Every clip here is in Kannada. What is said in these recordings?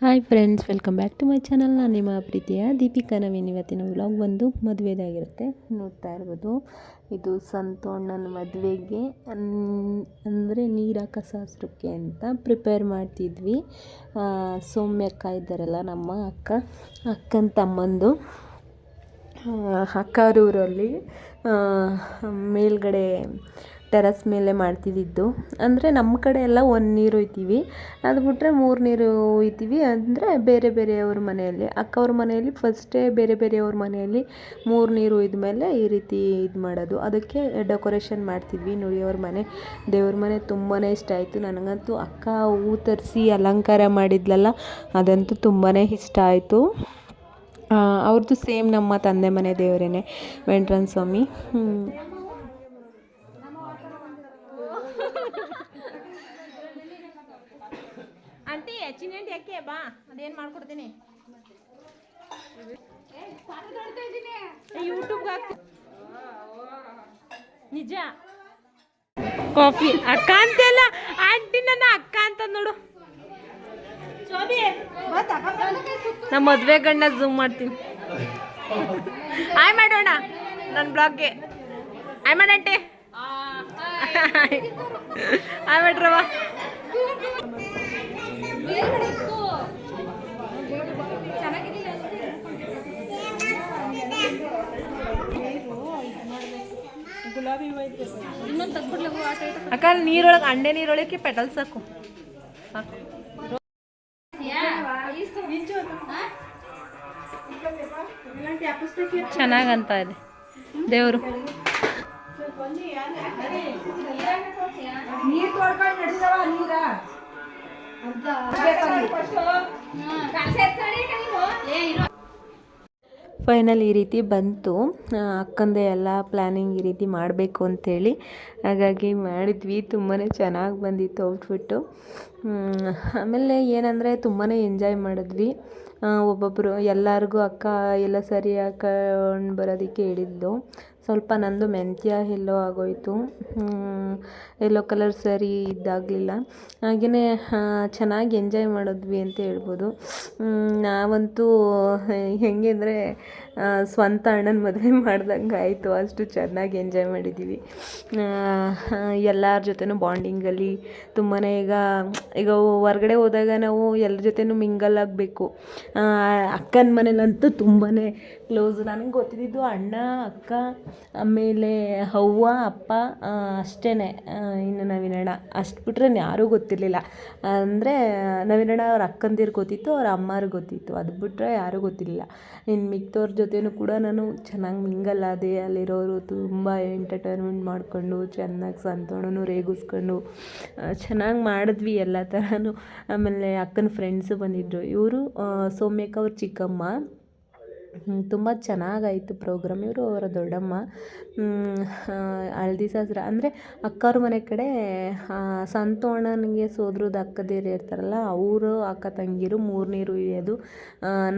Hi friends, welcome back to my channel. ನಾನು ನಿಮ್ಮ ಪ್ರೀತಿಯ ದೀಪಿಕಾ ನವೀನ್. ಇವತ್ತಿನ ವ್ಲಾಗ್ ಬಂದು ಮದುವೆದಾಗಿರುತ್ತೆ. ನೋಡ್ತಾ ಇರ್ಬೋದು, ಇದು ಸಂತೋಣ್ಣನ ಮದುವೆಗೆ. ಅಂದರೆ ನೀರು ಕಸಾಸ್ರಕ್ಕೆ ಅಂತ ಪ್ರಿಪೇರ್ ಮಾಡ್ತಿದ್ವಿ. ಸೌಮ್ಯಕ್ಕ ಇದ್ದಾರಲ್ಲ ನಮ್ಮ ಅಕ್ಕ, ಅಕ್ಕನ ತಮ್ಮಂದು. ಅಕ್ಕಾರೂರಲ್ಲಿ ಮೇಲ್ಗಡೆ ಟೆರಸ್ ಮೇಲೆ ಮಾಡ್ತಿದ್ದಿದ್ದು ಅಂದರೆ ನಮ್ಮ ಕಡೆ ಎಲ್ಲ ಒಂದು ನೀರು ಒಯ್ತೀವಿ ಅದು ಬಿಟ್ಟರೆ ಮೂರು ನೀರು ಒಯ್ತೀವಿ ಅಂದರೆ ಬೇರೆ ಬೇರೆಯವ್ರ ಮನೆಯಲ್ಲಿ, ಅಕ್ಕವ್ರ ಮನೆಯಲ್ಲಿ ಫಸ್ಟೇ ಬೇರೆ ಬೇರೆಯವ್ರ ಮನೆಯಲ್ಲಿ ಮೂರು ನೀರು ಒಯ್ದ ಮೇಲೆ ಈ ರೀತಿ ಇದು ಮಾಡೋದು. ಅದಕ್ಕೆ ಡೆಕೋರೇಷನ್ ಮಾಡ್ತಿದ್ವಿ ನೋಡಿ ಮನೆ. ದೇವ್ರ ಮನೆ ತುಂಬಾ ಇಷ್ಟ ಆಯಿತು. ನನಗಂತೂ ಅಕ್ಕ ಹೂ ತರಿಸಿ ಅಲಂಕಾರ ಮಾಡಿದ್ಲಲ್ಲ, ಅದಂತೂ ತುಂಬಾ ಇಷ್ಟ ಆಯಿತು. ಅವ್ರದ್ದು ಸೇಮ್ ನಮ್ಮ ತಂದೆ ಮನೆ ದೇವರೇನೆ ವೆಂಟ್ರನ್ ಸ್ವಾಮಿ. ಆಂಟಿ ಚಿನ್ನಂಡಿ ಯಾಕೆ? ಬಾ, ಅದೇನ್ ಮಾಡ್ಕೊಡ್ತೀನಿ? ಯೂಟ್ಯೂಬ್ಗೆ ಹಾಕ್ತಿ. ನಿಜ? ಕಾಫಿ. ಅಕ್ಕ ಅಂತೆಲ್ಲ, ಆಂಟಿ ನನ್ನ ಅಕ್ಕ ಅಂತ ನೋಡು. ನಮ್ಮ ಮದ್ವೆ ಗಂಡ ಝೂಮ್ ಮಾಡ್ತೀನಿ. ಆಯ್ ಮಾಡೋಣ. ನನ್ನ ಬ್ಲಾಗ್ಗೆ ಆಯ್ ಮಾಡಂಟೆ ಆಯ್ ಮಾಡ್ರವ ಅಕ್ಕ ನೀರೊಳಗೆ ಅಂಡೆ ನೀರೊಳಕ್ಕೆ ಪೆಟಲ್ ಸಾಕು. ಚೆನ್ನಾಗಂತ ಇದೆ. ದೇವರು. ಫೈನಲ್ ಈ ರೀತಿ ಬಂತು. ಅಕ್ಕಂದೆ ಎಲ್ಲ ಪ್ಲ್ಯಾನಿಂಗ್ ಈ ರೀತಿ ಮಾಡಬೇಕು ಅಂಥೇಳಿ ಹಾಗಾಗಿ ಮಾಡಿದ್ವಿ. ತುಂಬಾ ಚೆನ್ನಾಗಿ ಬಂದಿತ್ತು ಔಟ್ಫಿಟ್ಟು ಆಮೇಲೆ ಏನಂದರೆ ತುಂಬಾ ಎಂಜಾಯ್ ಮಾಡಿದ್ವಿ. ಒಬ್ಬೊಬ್ಬರು ಎಲ್ಲರಿಗೂ ಅಕ್ಕ ಎಲ್ಲ ಸರಿ ಹಾಕೊಂಡು ಬರೋದಕ್ಕೆ ಹೇಳಿದ್ದು ಸ್ವಲ್ಪ ನಂದು ಮೆಂತ್ಯ ಎಲ್ಲೋ ಆಗೋಯಿತು. ಎಲ್ಲೋ ಕಲರ್ ಸರಿ ಇದ್ದಾಗಲಿಲ್ಲ ಹಾಗೆಯೇ ಚೆನ್ನಾಗಿ ಎಂಜಾಯ್ ಮಾಡಿದ್ವಿ ಅಂತ ಹೇಳ್ಬೋದು. ನಾವಂತೂ, ಹೆಂಗೆ ಸ್ವಂತ ಅಣ್ಣನ ಮದುವೆ ಮಾಡ್ದಂಗೆ ಆಯಿತು. ಅಷ್ಟು ಚೆನ್ನಾಗಿ ಎಂಜಾಯ್ ಮಾಡಿದ್ದೀವಿ ಎಲ್ಲರ ಜೊತೆನೂ ಬಾಂಡಿಂಗಲ್ಲಿ ತುಂಬಾ ಈಗ ಈಗ ಹೊರ್ಗಡೆ ಹೋದಾಗ ನಾವು ಎಲ್ಲರ ಜೊತೆನೂ ಮಿಂಗಲ್ ಆಗಬೇಕು. ಅಕ್ಕನ ಮನೇಲಂತೂ ತುಂಬಾ ಕ್ಲೋಸ್ ನನಗೆ ಗೊತ್ತಿದ್ದು ಅಣ್ಣ, ಅಕ್ಕ, ಆಮೇಲೆ ಅವ್ವ, ಅಪ್ಪ ಅಷ್ಟೇ ಇನ್ನು ನವೀನಣ್ಣ ಅಷ್ಟು ಬಿಟ್ಟರೆ ಯಾರೂ ಗೊತ್ತಿರಲಿಲ್ಲ. ಅಂದರೆ ನವೀನಣ್ಣ ಅವ್ರ ಅಕ್ಕಂದಿರು ಗೊತ್ತಿತ್ತು, ಅವ್ರ ಅಮ್ಮಾರಿಗೆ ಗೊತ್ತಿತ್ತು. ಅದು ಬಿಟ್ಟರೆ ಯಾರೂ ಗೊತ್ತಿರಲಿಲ್ಲ. ಇನ್ನು ಮಿಕ್ದವ್ರ ಜೊತೆನೂ ಕೂಡ ನಾನು ಚೆನ್ನಾಗಿ ಮಿಂಗಲ್ ಆದೆ. ಅಲ್ಲಿರೋರು ತುಂಬ ಎಂಟರ್ಟೈನ್ಮೆಂಟ್ ಮಾಡಿಕೊಂಡು, ಚೆನ್ನಾಗಿ ಸಂತೋಣನೂ ರೇಗಿಸ್ಕೊಂಡು ಚೆನ್ನಾಗಿ ಮಾಡಿದ್ವಿ ಎಲ್ಲ ಥರನೂ ಆಮೇಲೆ ಅಕ್ಕನ ಫ್ರೆಂಡ್ಸು ಬಂದಿದ್ದರು ಇವರು ಸೌಮ್ಯಕ್ಕ ಅವ್ರ ಚಿಕ್ಕಮ್ಮ. ತುಂಬ ಚೆನ್ನಾಗಾಯಿತು ಪ್ರೋಗ್ರಾಮ್ ಇವರು ಅವರ ದೊಡ್ಡಮ್ಮ. ಹಳ್ದಿ ಶಾಸ್ತ್ರ ಅಂದರೆ ಅಕ್ಕವ್ರ ಮನೆ ಕಡೆ ಸಂತೋಣನಿಗೆ ಸೋದ್ರದ ಅಕ್ಕದೇರು ಇರ್ತಾರಲ್ಲ, ಅವರು ಅಕ್ಕ ತಂಗಿರು ಮೂರು ನೀರು ಇಳಿಯೋದು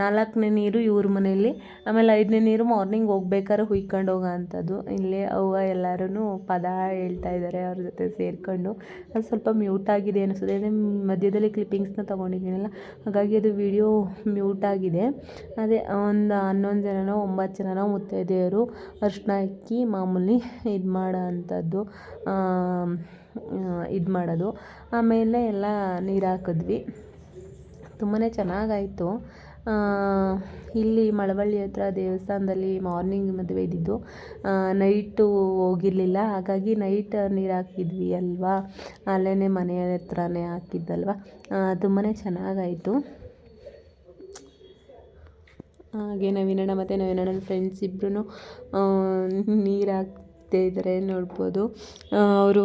ನಾಲ್ಕನೇ ನೀರು ಇವ್ರ ಮನೆಯಲ್ಲಿ ಆಮೇಲೆ ಐದನೇ ನೀರು ಮಾರ್ನಿಂಗ್ ಹೋಗ್ಬೇಕಾದ್ರೆ ಹುಯ್ಕೊಂಡು ಹೋಗೋ ಅಂಥದ್ದು. ಇಲ್ಲೇ ಅವ್ವ ಎಲ್ಲರೂ ಪದ ಹೇಳ್ತಾ ಇದ್ದಾರೆ ಅವ್ರ ಜೊತೆ ಸೇರಿಕೊಂಡು. ಅದು ಸ್ವಲ್ಪ ಮ್ಯೂಟ್ ಆಗಿದೆ ಅನಿಸುತ್ತೆ. ಅದೇ ಮಧ್ಯದಲ್ಲಿ ಕ್ಲಿಪ್ಪಿಂಗ್ಸ್ನ ತೊಗೊಂಡಿದ್ದೀನಲ್ಲ, ಹಾಗಾಗಿ ಅದು ವಿಡಿಯೋ ಮ್ಯೂಟ್ ಆಗಿದೆ. ಅದೇ, ಒಂದು ಹನ್ನೊಂದು ಜನನೋ, ಒಂಬತ್ತು ಜನನೋ ಮುತ್ತೈದೆಯರು ಅರಿಶಿನ ಇಕ್ಕಿ ಮಾಮೂಲಿ ಇದು ಮಾಡೋ ಅಂಥದ್ದು ಇದು ಮಾಡೋದು. ಆಮೇಲೆ ಎಲ್ಲ ನೀರು ಹಾಕಿದ್ವಿ. ತುಂಬಾ ಚೆನ್ನಾಗಾಯಿತು. ಇಲ್ಲಿ ಮಳವಳ್ಳಿ ಹತ್ರ ದೇವಸ್ಥಾನದಲ್ಲಿ ಮಾರ್ನಿಂಗ್ ಮದುವೆ ಇದ್ದಿದ್ದು ನೈಟು ಹೋಗಿರಲಿಲ್ಲ. ಹಾಗಾಗಿ ನೈಟ್ ನೀರು ಹಾಕಿದ್ವಿ ಅಲ್ವಾ? ಅಲ್ಲೇ ಮನೆಯ ಹತ್ರನೇ ಹಾಕಿದ್ದಲ್ವ? ತುಂಬಾ ಚೆನ್ನಾಗಾಯಿತು. ಹಾಗೆ ನವೀನಣ್ಣ ಮತ್ತು ನವೀನಣ್ಣನ ಫ್ರೆಂಡ್ಸ್ ಇಬ್ಬರೂ ನೀರು ಹಾಕ್ತಾ ಇದ್ದಾರೆ ನೋಡ್ಬೋದು. ಅವರು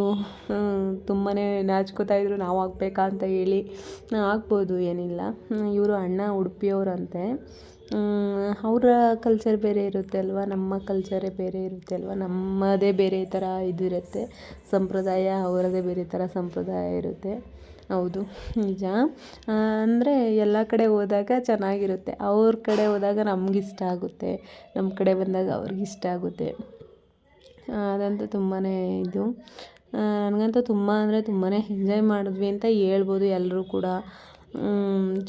ತುಂಬಾ ನಾಚ್ಕೋತಾ ಇದ್ರು, ನಾವು ಹಾಕ್ಬೇಕಾ ಅಂತ ಹೇಳಿ ಹಾಕ್ಬೋದು ಏನಿಲ್ಲ. ಇವರು ಅಣ್ಣ ಉಡುಪಿಯವ್ರಂತೆ. ಅವರ ಕಲ್ಚರ್ ಬೇರೆ ಇರುತ್ತೆ ಅಲ್ವಾ? ನಮ್ಮ ಕಲ್ಚರೇ ಬೇರೆ ಇರುತ್ತೆ ಅಲ್ವಾ? ನಮ್ಮದೇ ಬೇರೆ ಥರ ಇದಿರುತ್ತೆ ಸಂಪ್ರದಾಯ ಅವರದೇ ಬೇರೆ ಥರ ಸಂಪ್ರದಾಯ ಇರುತ್ತೆ. ಹೌದು, ನಿಜ. ಅಂದರೆ ಎಲ್ಲ ಕಡೆ ಹೋದಾಗ ಚೆನ್ನಾಗಿರುತ್ತೆ. ಅವ್ರ ಕಡೆ ಹೋದಾಗ ನಮ್ಗಿಷ್ಟ ಆಗುತ್ತೆ. ನಮ್ಮ ಕಡೆ ಬಂದಾಗ ಅವ್ರಿಗಿಷ್ಟ ಆಗುತ್ತೆ. ಅದಂತೂ ತುಂಬಾ ಇದು. ನನಗಂತೂ ತುಂಬ ಅಂದರೆ ತುಂಬಾ ಎಂಜಾಯ್ ಮಾಡಿದ್ವಿ ಅಂತ ಹೇಳ್ಬೋದು ಎಲ್ಲರೂ ಕೂಡ.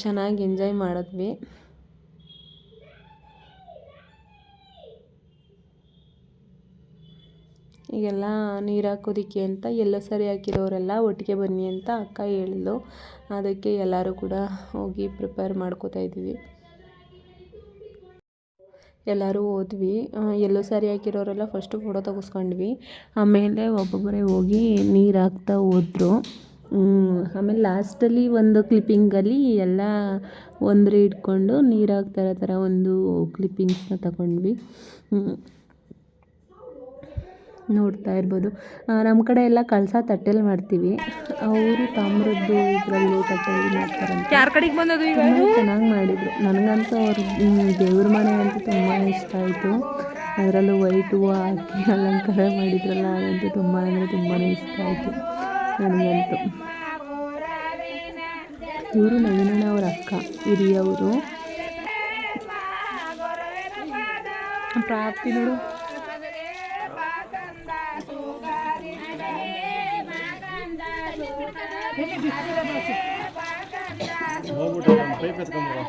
ಚೆನ್ನಾಗಿ ಎಂಜಾಯ್ ಮಾಡಿದ್ವಿ. ಈಗೆಲ್ಲ ನೀರು ಹಾಕೋದಕ್ಕೆ ಅಂತ ಎಲ್ಲ ಸರಿ ಹಾಕಿರೋರೆಲ್ಲ ಒಟ್ಟಿಗೆ ಬನ್ನಿ ಅಂತ ಅಕ್ಕ ಹೇಳಿದ್ಲು. ಅದಕ್ಕೆ ಎಲ್ಲರೂ ಕೂಡ ಹೋಗಿ ಪ್ರಿಪೇರ್ ಮಾಡ್ಕೋತಾ ಇದ್ದೀವಿ ಎಲ್ಲರೂ ಹೋದ್ವಿ. ಎಲ್ಲೋ ಸರಿ ಹಾಕಿರೋರೆಲ್ಲ ಫಸ್ಟು ಫೋಟೋ ತೆಗೆಸ್ಕೊಂಡ್ವಿ. ಆಮೇಲೆ ಒಬ್ಬೊಬ್ಬರೇ ಹೋಗಿ ನೀರು ಹಾಕ್ತಾ ಹೋದರು. ಆಮೇಲೆ ಲಾಸ್ಟಲ್ಲಿ ಒಂದು ಕ್ಲಿಪ್ಪಿಂಗಲ್ಲಿ ಎಲ್ಲ ಒಂದ್ರೆ ಇಟ್ಕೊಂಡು ನೀರು ಹಾಕ್ತಾ ಇರೋ ಥರ ಒಂದು ಕ್ಲಿಪ್ಪಿಂಗ್ಸ್ನ ತಗೊಂಡ್ವಿ. ನೋಡ್ತಾ ಇರ್ಬೋದು. ನಮ್ಮ ಕಡೆ ಎಲ್ಲ ಕಳಸ ತಟ್ಟೆಲಿ ಮಾಡ್ತೀವಿ. ಅವರು ತಾಮ್ರದ್ದು ಇದರಲ್ಲಿ ತಟ್ಟೆಲಿ ಮಾಡ್ತಾರೆ ತುಂಬ ಚೆನ್ನಾಗಿ ಮಾಡಿದರು. ನನಗಂತೂ ಅವ್ರ ದೇವ್ರ ಮನೆ ಅಂತೂ ತುಂಬಾ ಇಷ್ಟ ಆಯಿತು. ಅದರಲ್ಲೂ ವೈಟ್ ಹೂವು ಹಾಕಿ ಅಲಂಕಾರ ಮಾಡಿದ್ರಲ್ಲ ಅದಂತೂ ತುಂಬ ಅಂದರೆ ತುಂಬಾ ಇಷ್ಟ ಆಯಿತು ನನಗಂತೂ. ಇವರು ನವೀನಣ್ಣ ಅವ್ರ ಅಕ್ಕ ಹಿರಿಯವರು. ಪ್ರಾಪ್ತಿ ನೋಡು. ಹೋಗ್ಬಿಟ್ಟು ಪೈಪ್ ಎತ್ಕೊಂಬರು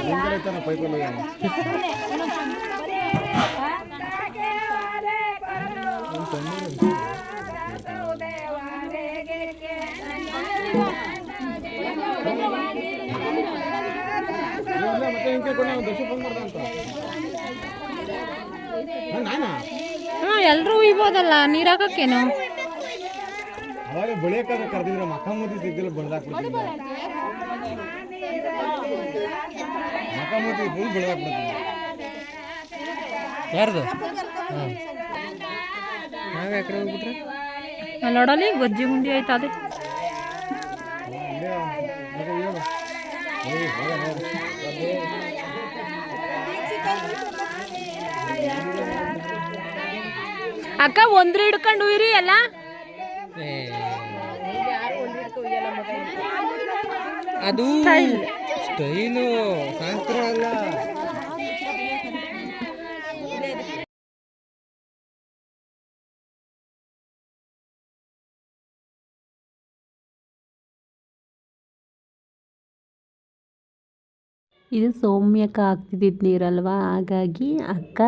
ಹಿಂಗಡೆ ತಾನೆ ಹ್ಞೂ ಎಲ್ಲರೂ ನೀರು ಅವಾಗ ಬೆಳೆಯಕ್ಕಾದ್ರೆ ಕರೆದಿದ್ರೆ ಮಖ ಮೂತಿ ಸಿಗ್ದಿಲ್ಲ ಬೆಳೆದಾಕ್ಬಿಡ್ತೀನಿ. ಮಖ ಮೂತಿ ಫುಲ್ ಬೆಳೆದಾಕ್ಬಿಡ್ತೀನಿ. ಯಾರ್ದು? ನಾವೇ ಆ ಹೋಗ್ಬಿಟ್ರೆ? ನೋಡಲಿ ಗೊಜ್ಜಿ ಗುಂಡಿ ಆಯ್ತು ಅದೇ. ಅಕ್ಕ ಒಂದ್ರೆ ಹಿಡ್ಕೊಂಡು ಇರಿ ಎಲ್ಲ. ಅದು ಸ್ಟೈಲು ಶಾಸ್ತ್ರ ಅಲ್ಲ. ಇದು ಸೌಮ್ಯಕ್ಕ ಆಗ್ತಿದ್ದಿದ್ದು ನೀರಲ್ವಾ? ಹಾಗಾಗಿ ಅಕ್ಕ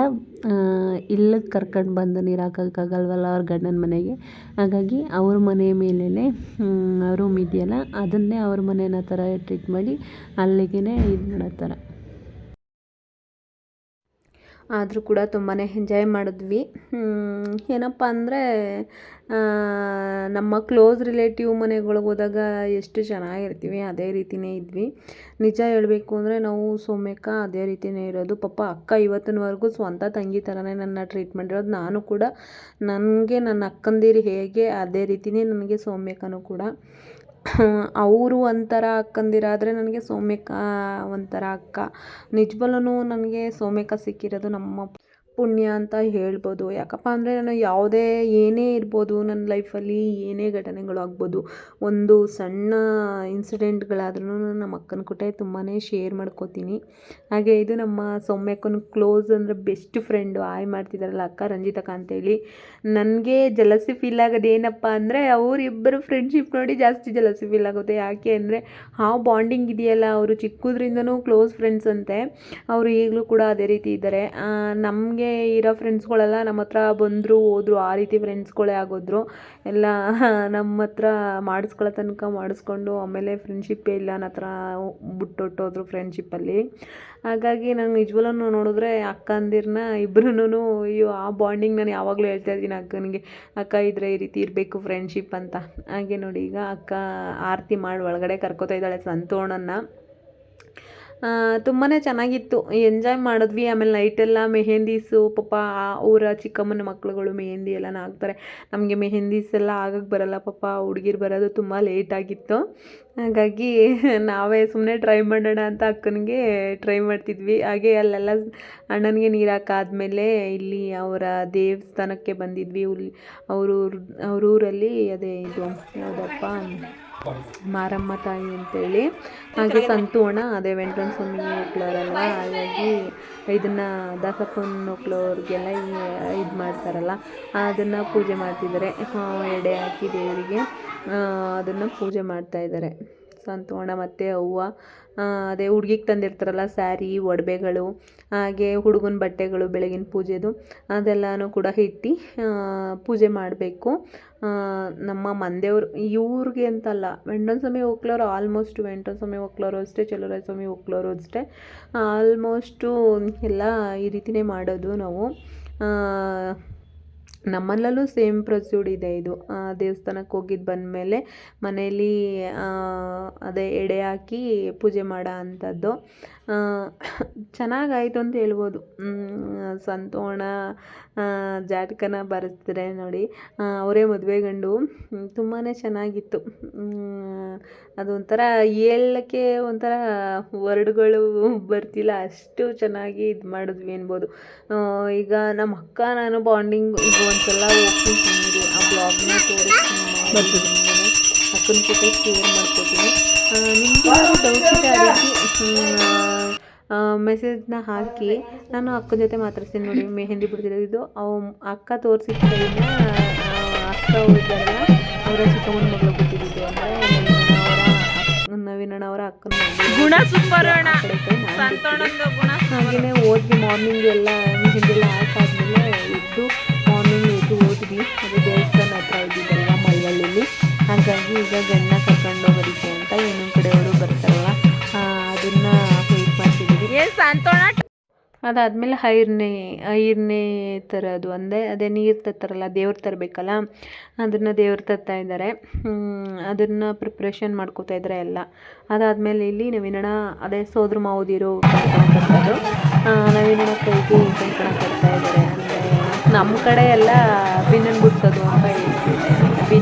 ಇಲ್ಲಿಗೆ ಕರ್ಕೊಂಡು ಬಂದು ನೀರು ಹಾಕೋಕ್ಕಾಗಲ್ವಲ್ಲ ಅವ್ರ ಗಂಡನ ಮನೆಗೆ? ಹಾಗಾಗಿ ಅವ್ರ ಮನೆ ಮೇಲೇ ರೂಮ್ ಇದೆಯಲ್ಲ, ಅದನ್ನೇ ಅವ್ರ ಮನೆನ ಥರ ಟ್ರೀಟ್ ಮಾಡಿ ಅಲ್ಲಿಗೇ ಇದು ಮಾಡೋ ಥರ ಆದರೂ ಕೂಡ ತುಂಬಾ ಎಂಜಾಯ್ ಮಾಡಿದ್ವಿ. ಏನಪ್ಪ ಅಂದರೆ ನಮ್ಮ ಕ್ಲೋಸ್ ರಿಲೇಟಿವ್ ಮನೆಗಳಿಗೆ ಹೋದಾಗ ಎಷ್ಟು ಚೆನ್ನಾಗಿರ್ತೀವಿ, ಅದೇ ರೀತಿಯೇ ಇದ್ವಿ. ನಿಜ ಹೇಳಬೇಕು ಅಂದರೆ ನಾವು ಸೋಮ್ಯಕ್ಕ ಅದೇ ರೀತಿಯೇ ಇರೋದು. ಪಾಪ ಅಕ್ಕ ಇವತ್ತಿನವರೆಗೂ ಸ್ವಂತ ತಂಗಿ ಥರನೇ ನನ್ನ ಟ್ರೀಟ್ಮೆಂಟ್ ಇರೋದು. ನಾನು ಕೂಡ, ನನಗೆ ನನ್ನ ಅಕ್ಕಂದಿರು ಹೇಗೆ, ಅದೇ ರೀತಿಯೇ ನನಗೆ ಸೌಮ್ಯಕ್ಕನೂ ಕೂಡ. ಅವರು ಒಂಥರ ಅಕ್ಕಂದಿರಾದರೆ ನನಗೆ ಸೌಮ್ಯಕ್ಕ ಒಂಥರ ಅಕ್ಕ. ನಿಜವಾಗ್ಲೂ ನನಗೆ ಸೌಮ್ಯಕ್ಕ ಸಿಕ್ಕಿರೋದು ನಮ್ಮ ಪುಣ್ಯ ಅಂತ ಹೇಳ್ಬೋದು. ಯಾಕಪ್ಪ ಅಂದರೆ ನಾನು ಯಾವುದೇ ಏನೇ ಇರ್ಬೋದು, ನನ್ನ ಲೈಫಲ್ಲಿ ಏನೇ ಘಟನೆಗಳು ಆಗ್ಬೋದು ಒಂದು ಸಣ್ಣ ಇನ್ಸಿಡೆಂಟ್ಗಳಾದ್ರೂ ನಮ್ಮ ಅಕ್ಕನ ಕೊಟ್ಟೆ ತುಂಬಾ ಶೇರ್ ಮಾಡ್ಕೋತೀನಿ. ಹಾಗೆ ಇದು ನಮ್ಮ ಸೌಮ್ಯಕ್ಕನ ಕ್ಲೋಸ್ ಅಂದರೆ ಬೆಸ್ಟ್ ಫ್ರೆಂಡು. ಆಯ್ ಮಾಡ್ತಿದ್ದಾರಲ್ಲ ಅಕ್ಕ ರಂಜಿತಕ್ಕ ಅಂತೇಳಿ. ನನಗೆ ಜಲಸಿ ಫೀಲ್ ಆಗೋದು ಏನಪ್ಪ ಅಂದರೆ ಅವರಿಬ್ಬರು ಫ್ರೆಂಡ್ಶಿಪ್ ನೋಡಿ ಜಾಸ್ತಿ ಜಲಸಿ ಫೀಲ್ ಆಗುತ್ತೆ. ಯಾಕೆ ಅಂದರೆ ಆ ಬಾಂಡಿಂಗ್ ಇದೆಯಲ್ಲ, ಅವರು ಚಿಕ್ಕದ್ರಿಂದನೂ ಕ್ಲೋಸ್ ಫ್ರೆಂಡ್ಸ್ ಅಂತೆ. ಅವರು ಈಗಲೂ ಕೂಡ ಅದೇ ರೀತಿ ಇದ್ದಾರೆ. ನಮಗೆ ಇರೋ ಫ್ರೆಂಡ್ಸ್ಗಳೆಲ್ಲ ನಮ್ಮ ಹತ್ರ ಬಂದರು, ಹೋದರು, ಆ ರೀತಿ ಫ್ರೆಂಡ್ಸ್ಗಳೇ ಆಗೋದ್ರು. ಎಲ್ಲ ನಮ್ಮ ಹತ್ರ ಮಾಡಿಸ್ಕೊಳ್ಳೋ ತನಕ ಮಾಡಿಸ್ಕೊಂಡು ಆಮೇಲೆ ಫ್ರೆಂಡ್ಶಿಪ್ಪೇ ಇಲ್ಲ, ನನ್ನ ಹತ್ರ ಬಿಟ್ಟೊಟ್ಟೋದ್ರು ಫ್ರೆಂಡ್ಶಿಪ್ಪಲ್ಲಿ ಹಾಗಾಗಿ ನಾನು ನಿಜವಲ್ಲೂ ನೋಡಿದ್ರೆ ಅಕ್ಕಂದಿರನ್ನ ಇಬ್ಬರೂ ಅಯ್ಯೋ, ಆ ಬಾಂಡಿಂಗ್ ನಾನು ಯಾವಾಗಲೂ ಹೇಳ್ತಾ ಇದ್ದೀನಿ ಅಕ್ಕನಿಗೆ. ಅಕ್ಕ ಇದ್ರೆ ಈ ರೀತಿ ಇರಬೇಕು ಫ್ರೆಂಡ್ಶಿಪ್ ಅಂತ. ಹಾಗೆ ನೋಡಿ ಈಗ ಅಕ್ಕ ಆರತಿ ಮಾಡಿ ಒಳಗಡೆ ಕರ್ಕೋತಾ ಇದ್ದಾಳೆ, ಸಂತೋಣನ್ನ. ತುಂಬಾ ಚೆನ್ನಾಗಿತ್ತು. ಎಂಜಾಯ್ ಮಾಡಿದ್ವಿ. ಆಮೇಲೆ ನೈಟೆಲ್ಲ ಮೆಹೆಂದೀಸು ಪಾಪ ಊರ ಚಿಕ್ಕಮ್ಮನ ಮಕ್ಕಳುಗಳು ಮೆಹೆಂದಿ ಎಲ್ಲ ಹಾಕ್ತಾರೆ. ನಮಗೆ ಮೆಹೆಂದೀಸ್ ಎಲ್ಲ ಆಗಕ್ಕೆ ಬರಲ್ಲ ಪಾಪ, ಹುಡ್ಗಿರು ಬರೋದು ತುಂಬ ಲೇಟಾಗಿತ್ತು ಹಾಗಾಗಿ ನಾವೇ ಸುಮ್ಮನೆ ಟ್ರೈ ಮಾಡೋಣ ಅಂತ ಅಕ್ಕನಿಗೆ ಟ್ರೈ ಮಾಡ್ತಿದ್ವಿ. ಹಾಗೆ ಅಲ್ಲೆಲ್ಲ ಅಣ್ಣನಿಗೆ ನೀರು ಹಾಕಾದ್ಮೇಲೆ ಇಲ್ಲಿ ಅವರ ದೇವಸ್ಥಾನಕ್ಕೆ ಬಂದಿದ್ವಿ. ಅವರು ಅವ್ರ ಊರಲ್ಲಿ ಅದೇ ಇದು, ಯಾವುದಪ್ಪ? ಮಾರಮ್ಮ ತಾಯಿ ಅಂತೇಳಿ. ಹಾಗೆ ಸಂತೋಣ ಅದೇ ವೆಂಕಟರಮಣ ಸ್ವಾಮಿ ಹೋಗ್ಲಾರಲ್ಲ ಹಾಗಾಗಿ ಇದನ್ನು ದಾಸಪ್ಪನ ಹೋಗ್ಲೋರ್ಗೆಲ್ಲ ಇದು ಮಾಡ್ತಾರಲ್ಲ, ಅದನ್ನು ಪೂಜೆ ಮಾಡ್ತಿದ್ದಾರೆ. ಎಡೆ ಹಾಕಿ ದೇವರಿಗೆ ಅದನ್ನು ಪೂಜೆ ಮಾಡ್ತಾ ಇದ್ದಾರೆ. ಸಂತೋಣ, ಮತ್ತು ಅವ್ವ ಅದೇ ಹುಡುಗಿಗೆ ತಂದಿರ್ತಾರಲ್ಲ, ಸ್ಯಾರಿ ಒಡವೆಗಳು ಹಾಗೆ ಹುಡುಗನ ಬಟ್ಟೆಗಳು, ಬೆಳಗಿನ ಪೂಜೆದು, ಅದೆಲ್ಲನೂ ಕೂಡ ಇಟ್ಟು ಪೂಜೆ ಮಾಡಬೇಕು. ನಮ್ಮ ಮಂದೆಯವ್ರು, ಇವ್ರಿಗೆ ಅಂತಲ್ಲ ವೆಂಟೊಂದು ಸ್ವಾಮಿ ಹೋಗ್ಲೋರು ಆಲ್ಮೋಸ್ಟ್ ವೆಂಟೊಂದು ಸ್ವಾಮಿ ಹೋಗ್ಲೋರು ಅಷ್ಟೇ ಚಲುವರಾಯ ಸ್ವಾಮಿ ಹೋಗ್ಲೋರು ಅಷ್ಟೇ. ಆಲ್ಮೋಸ್ಟು ಎಲ್ಲ ಈ ರೀತಿನೇ ಮಾಡೋದು ನಾವು. ನಮ್ಮಲ್ಲೂ ಸೇಮ್ ಪ್ರೊಸ್ಯೂಡ್ ಇದೆ ಇದು. ದೇವಸ್ಥಾನಕ್ಕೆ ಹೋಗಿದ್ದು ಬಂದಮೇಲೆ ಮನೇಲಿ ಆ, ಅದೇ ಎಡೆ ಹಾಕಿ ಪೂಜೆ ಮಾಡೋ ಅಂಥದ್ದು ಚೆನ್ನಾಗಾಯಿತು ಅಂತ ಹೇಳ್ಬೋದು. ಸಂತೋಣ ಜಾಟಕನ ಬರೆಸಿದ್ರೆ ನೋಡಿ. ಅವರೇ ಮದುವೆ ಗಂಡು. ತುಂಬಾ ಚೆನ್ನಾಗಿತ್ತು. ಅದೊಂಥರ ಹೇಳಕ್ಕೆ ಒಂಥರ ವರ್ಡ್ಗಳು ಬರ್ತಿಲ್ಲ ಅಷ್ಟು ಚೆನ್ನಾಗಿ ಇದು ಮಾಡಿದ್ವಿ ಅನ್ಬೋದು. ಈಗ ನಮ್ಮ ಅಕ್ಕ ನಾನು ಬಾಂಡಿಂಗ್ ಈಗ ಒಂದ್ಸಲ ಹೋಗ್ತೀನಿ ಆ ಬ್ಲಾಗ್ನ ತೋರಿಸ್ತೀನಿ ಅಕ್ಕನ ಜೊತೆ ಶೇರ್ ಮಾಡ್ಕೊತೀನಿ. ನಿಮ್ಗೆ ಡೌಟ್ ಮೆಸೇಜ್ನ ಹಾಕಿ ನಾನು ಅಕ್ಕನ ಜೊತೆ ಮಾತಾಡ್ತೀನಿ ನೋಡಿ ಮೆಹಂದಿ ಬಿಡ್ತಿರೋದು ಅವ್ ಅಕ್ಕ ತೋರಿಸಿದ ಅಕ್ಕ ಹೋಗಿದ್ದಾರಲ್ಲ ಅವರ ಚಿಕ್ಕಮ್ಮನ ಮಗಳು ಬಿಟ್ಟಿದ್ದು ಅಂದರೆ ನವೀನಣ್ಣ ಅವರ ಅಕ್ಕನ ಗುಣ ಸೂಪರ್ ಹಾಗೆಯೇ ಹೋದ್ವಿ ಮಾರ್ನಿಂಗ್ ಎಲ್ಲ ಹಿಂದೆಲ್ಲ ಹಾಕಾದ್ಮೇಲೆ ಇದ್ದು ಮಾರ್ನಿಂಗ್ ಇದ್ದು ಹೋದ್ವಿ. ಅದು ದೇವಸ್ಥಾನ ಹತ್ರ ಇದ್ದಿದ್ದಲ್ಲ ಮಳವಳ್ಳಿಲಿ ಹಾಗಾಗಿ ಈಗ ಗಂಡ ಕರ್ಕೊಂಡು ಹೋಗೋದಕ್ಕೆ ಅಂತ ಇನ್ನೊಂದು ಕಡೆಯವರು ಬರ್ತಾರಲ್ಲ ಅದನ್ನ ವೆಯ್ಟ್ ಮಾಡ್ತಿದ್ದೀವಿ ಅದಾದಮೇಲೆ ಐರ್ನೇ ಐರ್ನೇ ತರೋದು ಒಂದೇ. ಅದೇ ನೀರು ತರ್ತಾರಲ್ಲ ದೇವ್ರು ತರಬೇಕಲ್ಲ? ಅದನ್ನು ದೇವ್ರು ತರ್ತಾ ಇದ್ದಾರೆ ಅದನ್ನು ಪ್ರಿಪ್ರೇಷನ್ ಮಾಡ್ಕೋತಾ ಇದ್ದಾರೆ ಎಲ್ಲ. ಅದಾದಮೇಲೆ ಇಲ್ಲಿ ನವೀನಣ್ಣ ಅದೇ ಸೋದ್ರ ಮಾವುದಿರು ಆ, ನವೀನಣ್ಣ ಕೈಗೆ ಕಂಕಣ ಕೊಡ್ತಾ ಇದ್ದಾರೆ ಅಂದರೆ ನಮ್ಮ ಕಡೆ ಎಲ್ಲ ಬಿನ್ನನ್ ಗುಡ್ಸೋದು ಅಂತ ಹೇಳ್ತೀವಿ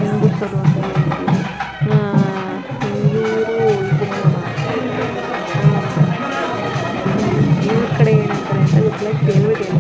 点一点。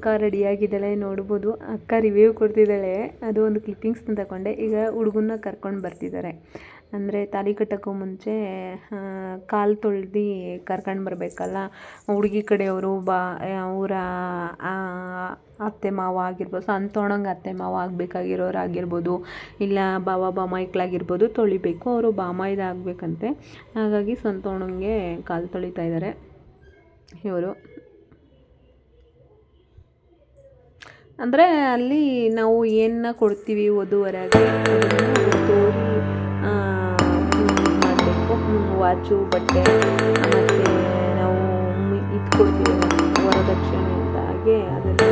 ಅಕ್ಕ ರೆಡಿಯಾಗಿದ್ದಾಳೆ ನೋಡ್ಬೋದು. ಅಕ್ಕ ರಿವ್ಯೂ ಕೊಡ್ತಿದ್ದಾಳೆ. ಅದು ಒಂದು ಕ್ಲಿಪ್ಪಿಂಗ್ಸ್ನ ತಗೊಂಡೆ. ಈಗ ಹುಡುಗನ್ನ ಕರ್ಕೊಂಡು ಬರ್ತಿದ್ದಾರೆ. ಅಂದರೆ ತಾಲಿ ಕಟ್ಟೋಕ್ಕೂ ಮುಂಚೆ ಕಾಲು ತೊಳ್ದು ಕರ್ಕೊಂಡು ಬರಬೇಕಲ್ಲ? ಹುಡುಗಿ ಕಡೆಯವರು ಬಾ, ಅವರ ಅತ್ತೆ ಮಾವ ಆಗಿರ್ಬೋದು, ಸಂತೋಣಂಗೆ ಅತ್ತೆ ಮಾವ ಆಗಬೇಕಾಗಿರೋರು ಆಗಿರ್ಬೋದು, ಇಲ್ಲ ಬಾವ ಬಾಮಾಯ್ಕ್ಳಾಗಿರ್ಬೋದು ತೊಳಿಬೇಕು. ಅವರು ಬಾಮಾಯ್ದು ಆಗಬೇಕಂತೆ ಹಾಗಾಗಿ ಸಂತೋಣಂಗೆ ಕಾಲು ತೊಳಿತಾ ಇದ್ದಾರೆ ಇವರು. ಅಂದರೆ ಅಲ್ಲಿ ನಾವು ಏನನ್ನ ಕೊಡ್ತೀವಿ ವಧುವರೆಗೆ ತೋರಿ ಮಾಡಬೇಕು. ವಾಚು, ಬಟ್ಟೆ, ಮತ್ತು ನಾವು ಇದು ಕೊಡ್ತೀವಿ ವರದಕ್ಷಿಣೆ ಅಂತ ಹಾಗೆ ಅದನ್ನು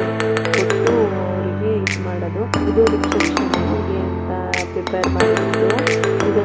ಕೊಟ್ಟು ಅವರಿಗೆ ಇದು ಮಾಡೋದು. ಇದು ಅಂತ ಪ್ರಿಪೇರ್ ಮಾಡಿದ್ದು ಇದು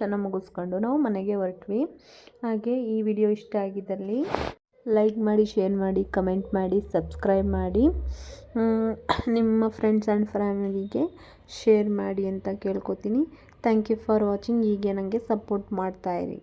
ರಿಸೆಪ್ಷನ್ನ ಮುಗಿಸ್ಕೊಂಡು ನಾವು ಮನೆಗೆ ಹೊರಟ್ವಿ. ಹಾಗೆ ಈ ವಿಡಿಯೋ ಇಷ್ಟ ಆಗಿದ್ದಲ್ಲಿ ಲೈಕ್ ಮಾಡಿ, ಶೇರ್ ಮಾಡಿ, ಕಮೆಂಟ್ ಮಾಡಿ, ಸಬ್ಸ್ಕ್ರೈಬ್ ಮಾಡಿ ನಿಮ್ಮ ಫ್ರೆಂಡ್ಸ್ ಆ್ಯಂಡ್ ಫ್ಯಾಮಿಲಿಗೆ ಶೇರ್ ಮಾಡಿ ಅಂತ ಕೇಳ್ಕೊತೀನಿ. ಥ್ಯಾಂಕ್ ಯು ಫಾರ್ ವಾಚಿಂಗ್ ಹೀಗೆ ನನಗೆ ಸಪೋರ್ಟ್ ಮಾಡ್ತಾಯಿರಿ